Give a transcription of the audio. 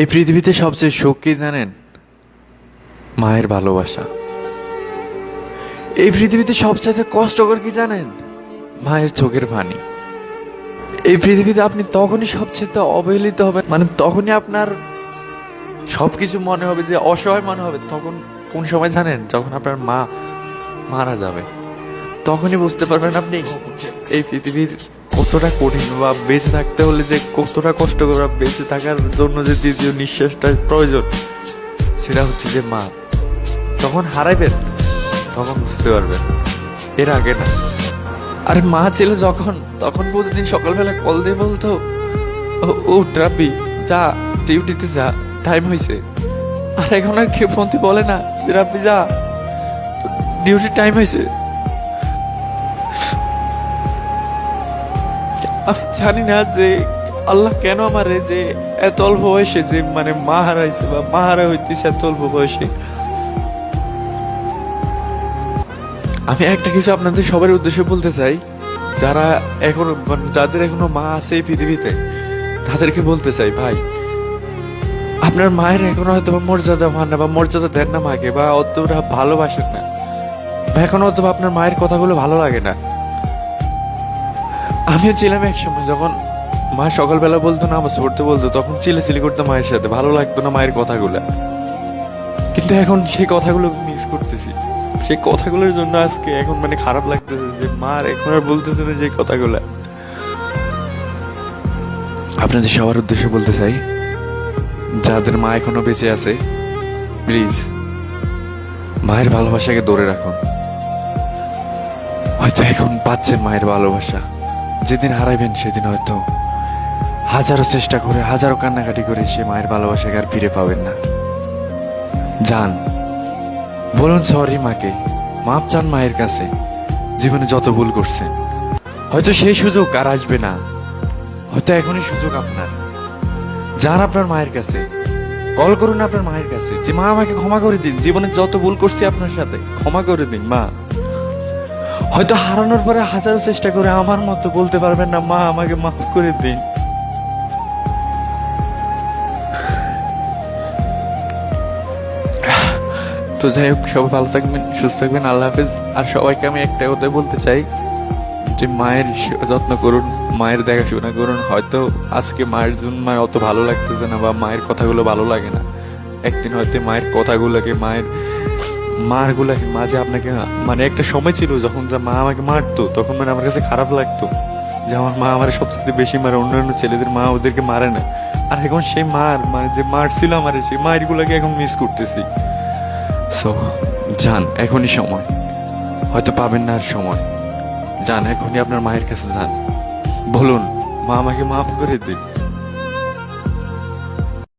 এই পৃথিবীতে সবচেয়ে সুখ কি জানেন? মায়ের ভালোবাসা। এই পৃথিবীতে সবচাইতে কষ্টকর কি জানেন? মায়ের চোখের পানি। এই পৃথিবীতে আপনি তখনই সবচেয়ে অবহেলিত হবেন মানে তখনই আপনার সবকিছু মনে হবে যে অসহায় মনে হবে, তখন কোন সময় জানেন? যখন আপনার মা মারা যাবে, তখনই বুঝতে পারবেন আপনি এই পৃথিবীর কতটা কঠিন বা বেঁচে থাকতে হলে যে কতটা কষ্ট করে বেঁচে থাকার জন্য যে দ্বিতীয় নিঃশ্বাসটা প্রয়োজন, সেটা হচ্ছে যে মা যখন হারাইবেন, তখন বুঝতে পারবেন, এর আগে না। আর মা ছিল যখন, তখন প্রতিদিন সকালবেলা কল দিয়ে বলতো, "ও- ট্রাপি যা, ডিউটিতে যা টাইম হয়েছে আর এখন আর কেউ ফোনতে বলে না রাব্বি, যা ডিউটি টাইম হয়েছে আমি জানি না যে আল্লাহ কেন আমারে যে এত অল্প বয়সে যে মানে মা হারাইছে বা মা হারা হইতেছে এত অল্প বয়সে। আমি একটা কিছু আপনাদের সবার উদ্দেশ্যে বলতে চাই, যারা এখনও মানে যাদের এখনও মা আছে এই পৃথিবীতে, তাদেরকে বলতে চাই, ভাই, আপনার মায়ের এখনও হয়তো মর্যাদা মান না বা মর্যাদা দেন না মাকে বা অতটা ভালোবাসেন না। বা এখনও হয়তো আপনার মায়ের কথাগুলো ভালো লাগে না। আমিও ছিলাম এক সময় যখন মা সকালবেলা বলতো না, আমার পড়তে বলতো, তখন চিলেচিলি করতো মায়ের সাথে। ভালো লাগতো না মায়ের কথাগুলো। কিন্তু এখন সেই কথাগুলো মিস করতেছি। সেই কথাগুলোর জন্য আজকে এখন মানে খারাপ লাগতেছে যে মার এখন আর বলতেছে না যে কথাগুলো। আপনাদের সবার উদ্দেশ্যে বলতে চাই, যাদের মা এখনও বেঁচে আছে প্লিজ মায়ের ভালোবাসাকে ধরে রাখুন। হয়তো এখন পাচ্ছেন মায়ের ভালোবাসা। যেদিন হারাইবেন, সেদিন হয়তো হাজারো চেষ্টা করে, হাজারো কান্নাকাটি করে সে মায়ের ভালোবাসাকে আর ফিরে পাবেন না। যান, বলুন সরি মাকে, মাপ চান মায়ের কাছে, জীবনে যত ভুল করছেন হয়তো সেই সুযোগ আর আসবে না, হয়তো এখনই সুযোগ আপনার। যান আপনার মায়ের কাছে, কল করুন আপনার মায়ের কাছে, যে মা আমাকে ক্ষমা করে দিন, জীবনে যত ভুল করছি আপনার সাথে, ক্ষমা করে দিন, মা। হয়তো হারানোর পরে হাজারো চেষ্টা করে আমার মতো বলতে পারবেন না, মা, আমাকে মাফ করে দিন। তো যাই হোক, সবাই ভালো থাকবেন, সুস্থ থাকবেন, আল্লাহ হাফেজ। আর সবাইকে আমি একটা কথাই বলতে চাই যে মায়ের যত্ন করুন, মায়ের দেখাশোনা করুন। হয়তো আজকে মায়ের জন্য মায়ের অত ভালো লাগতেছে না বা মায়ের কথাগুলো ভালো লাগে না। একদিন হয়তো মায়ের কথাগুলোকে মায়ের মারগুলাকে মাঝে আপনাকে মানে একটা সময় ছিল যখন যা মা আমাকে মারতো, তখন মানে আমার কাছে খারাপ লাগতো যে আমার মা আমার সবচেয়ে বেশি মারে, অন্যান্য ছেলেদের মা ওদেরকে মারে না। আর এখন সেই মার মানে যে মার ছিল আমার, সেই মায়েরগুলোকে এখন মিস করতেছি। সো যান, এখনই সময়। হয়তো পাবেন না আর সময়। যান, এখনই আপনার মায়ের কাছে যান। বলুন, মা আমাকে মাফ করে দিন